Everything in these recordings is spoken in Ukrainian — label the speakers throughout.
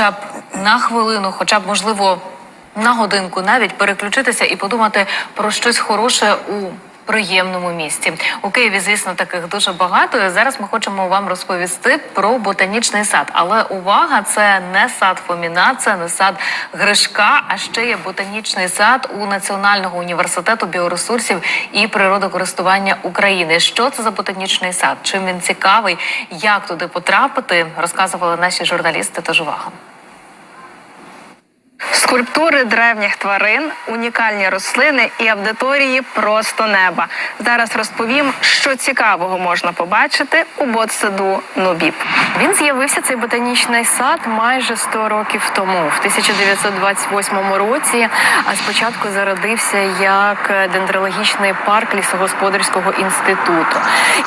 Speaker 1: хоча б на хвилину, хоча б можливо на годинку навіть переключитися і подумати про щось хороше у приємному місті. У Києві, звісно, таких дуже багато. Зараз ми хочемо вам розповісти про ботанічний сад. Але увага, це не сад Фоміна, це не сад Гришка, а ще є ботанічний сад у Національного університету біоресурсів і природокористування України. Що це за ботанічний сад? Чим він цікавий? Як туди потрапити? Розказували наші журналісти. Тож увага.
Speaker 2: Скульптури древніх тварин, унікальні рослини і аудиторії просто неба. Зараз розповім, що цікавого можна побачити у ботсаду Нубіб.
Speaker 1: Він з'явився цей ботанічний сад майже 100 років тому, в 1928 році. А спочатку зародився як дендрологічний парк лісогосподарського інституту.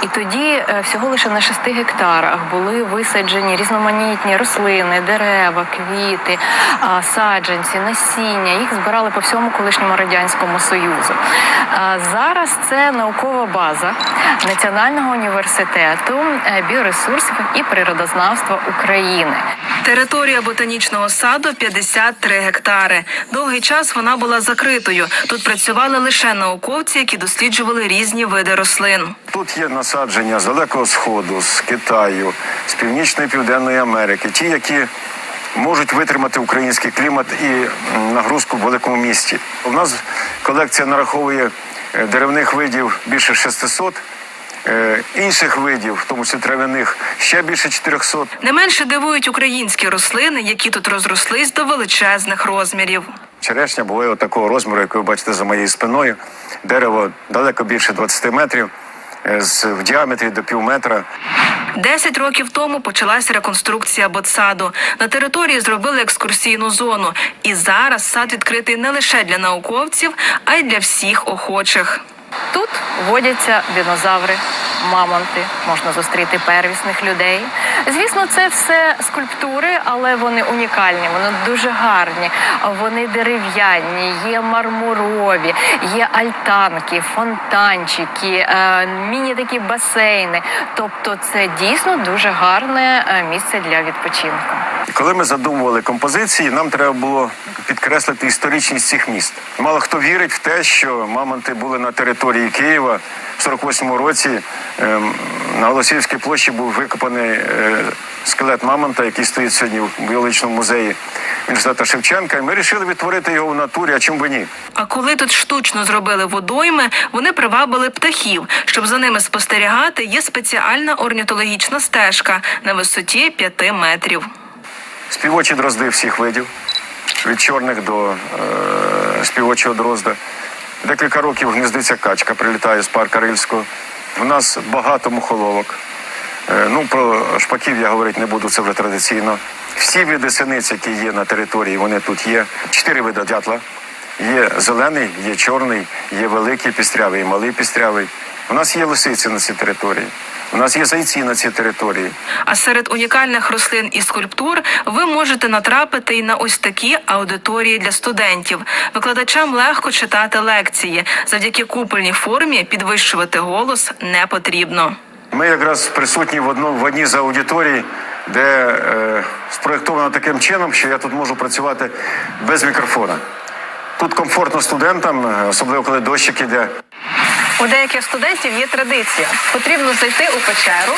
Speaker 1: І тоді е, всього лише на 6 гектарах були висаджені різноманітні рослини, дерева, квіти, а, саджанці, насіння. Їх збирали по всьому колишньому радянському союзу. Зараз це наукова база Національного університету е, біоресурсів і природознавства України.
Speaker 2: Територія ботанічного саду 53 гектари. Довгий час вона була закритою. Тут працювали лише науковці, які досліджували різні види рослин.
Speaker 3: Тут є насадження з далекого сходу, з Китаю, з північної південної Америки, ті, які можуть витримати український клімат і нагрузку в великому місті. У нас колекція нараховує е, деревних видів більше 600, е, інших видів, в тому числі трав'яних, ще більше 400.
Speaker 2: Не менше дивують українські рослини, які тут розрослись до величезних розмірів.
Speaker 3: Черешня буває такого розміру, як ви бачите за моєю спиною. Дерево далеко більше 20 метрів, е, в діаметрі до пів метра.
Speaker 2: Десять років тому почалася реконструкція ботсаду. На території зробили екскурсійну зону. І зараз сад відкритий не лише для науковців, а й для всіх охочих.
Speaker 1: Тут водяться динозаври, мамонти, можна зустріти первісних людей. Звісно, це все скульптури, але вони унікальні, вони дуже гарні. Вони дерев'яні, є мармурові, є альтанки, фонтанчики, е, міні такі басейни. Тобто, це дійсно дуже гарне е, місце для відпочинку.
Speaker 3: Коли ми задумували композиції, нам треба було підкреслити історичність цих міст. Мало хто вірить в те, що мамонти були на території Києва в 48-му році. ем, На Голосіївській площі був викопаний е, скелет мамонта, який стоїть сьогодні в біологічному музеї університету Шевченка. І ми вирішили відтворити його в натурі, а чому би ні?
Speaker 2: А коли тут штучно зробили водойми, вони привабили птахів. Щоб за ними спостерігати, є спеціальна орнітологічна стежка на висоті 5 метрів.
Speaker 3: Співочі дрозди всіх видів, від чорних до е, співочого дрозда. Декілька років гнездиться качка, прилітає з парка Рильського. У нас багато мухоловок. Е, ну, про шпаків я говорити не буду, це вже традиційно. Всі види синиць, які є на території, вони тут є. Чотири види дятла. Є зелений, є чорний, є великий пістрявий, малий пістрявий. У нас є лисиці на цій території. У нас є зайці на цій території.
Speaker 2: А серед унікальних рослин і скульптур ви можете натрапити і на ось такі аудиторії для студентів. Викладачам легко читати лекції. Завдяки купольній формі підвищувати голос не потрібно.
Speaker 3: Ми якраз присутні в одну в одній з аудиторій, де е, спроєктовано таким чином, що я тут можу працювати без мікрофона. Тут комфортно студентам, е, особливо коли дощик іде.
Speaker 2: У деяких студентів є традиція. Потрібно зайти у печеру,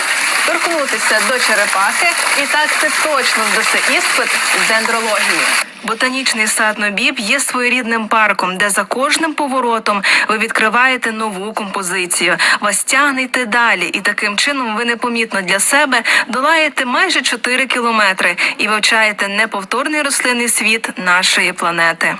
Speaker 2: торкнутися до черепахи, і так ти точно здаси іспит з дендрології. Ботанічний сад Нобіб є своєрідним парком, де за кожним поворотом ви відкриваєте нову композицію. Вас тягне далі, і таким чином ви непомітно для себе долаєте майже 4 кілометри і вивчаєте неповторний рослинний світ нашої планети.